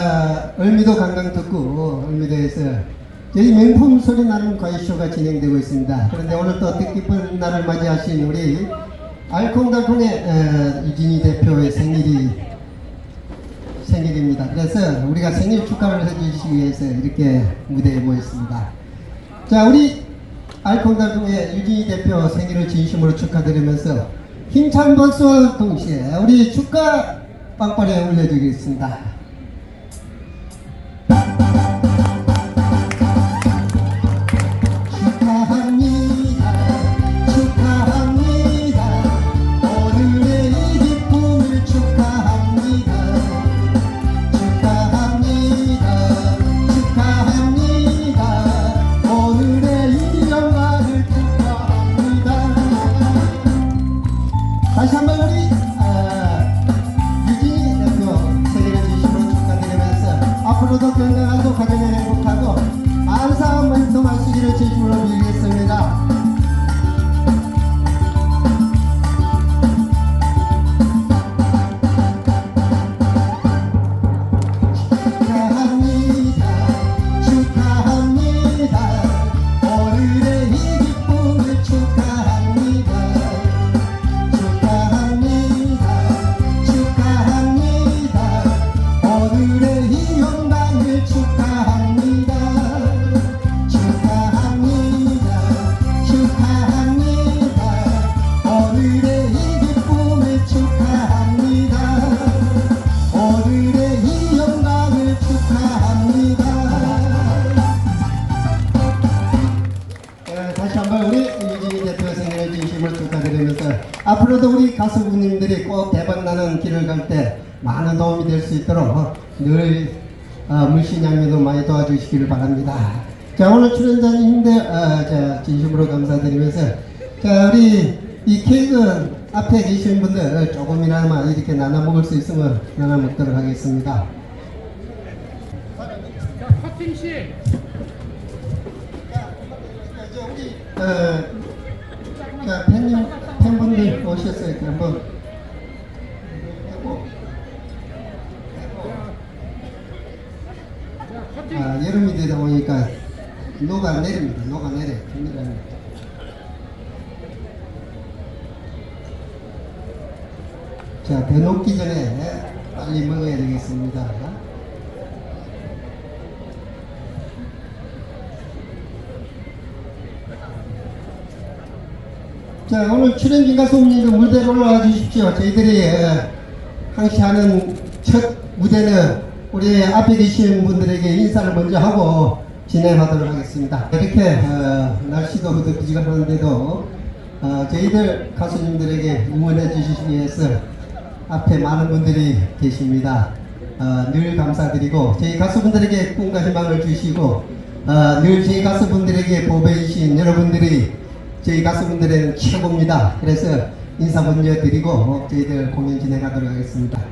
아, 을미도 관광 특구 을미도에서 저희 명품 소리 나는 과외쇼가 진행되고 있습니다. 그런데 오늘 또 뜻깊은 날을 맞이하신 우리 알콩달콩의 어, 유진이 대표의 생일이 생일입니다. 그래서 우리가 생일 축하를 해주시기 위해서 이렇게 무대에 모였습니다. 자, 우리 알콩달콩의 유진이 대표 생일을 진심으로 축하드리면서 힘찬 박수와 동시에 우리 축하 빵빠레 올려드리겠습니다. 다시 한 번 우리 아, 유진이 대표 생일을 진심으로 축하드리면서 앞으로도 건강하고 가정에 행복하고 안사한 문통 하시기를 진심으로 빌겠습니다. 네, 다시 한번 우리 유진이 대표 생일을 진심으로 축하드리면서 앞으로도 우리 가수분님들이 꼭 대박나는 길을 갈 때 많은 도움이 될 수 있도록 늘 어, 물신양면도 많이 도와주시기를 바랍니다. 자 오늘 출연자님들 어, 자, 진심으로 감사드리면서 자 우리 이 케이크 앞에 계신 분들 조금이나마 이렇게 나눠 먹을 수 있으면 나눠 먹도록 하겠습니다. 자, 커팅 씨. 어, 자 팬님 팬분들 오셨어요. 이렇게 한번. 아, 여름이 되다 보니까 녹아 내립니다. 녹아 내려. 됩니다. 자, 배 녹기 전에 빨리 먹어야 되겠습니다. 자, 오늘 출연진 가수님들 무대로 올라와 주십시오. 저희들이 어, 항시 하는 첫 무대는 우리 앞에 계신 분들에게 인사를 먼저 하고 진행하도록 하겠습니다. 이렇게 어, 날씨도 흐드지근한데도 어, 저희들 가수님들에게 응원해 주시기 위해서 앞에 많은 분들이 계십니다. 어, 늘 감사드리고 저희 가수분들에게 꿈과 희망을 주시고 어, 늘 저희 가수분들에게 보배 주신 여러분들이 저희 가수분들은 최고입니다. 그래서 인사 먼저 드리고 저희들 공연 진행하도록 하겠습니다.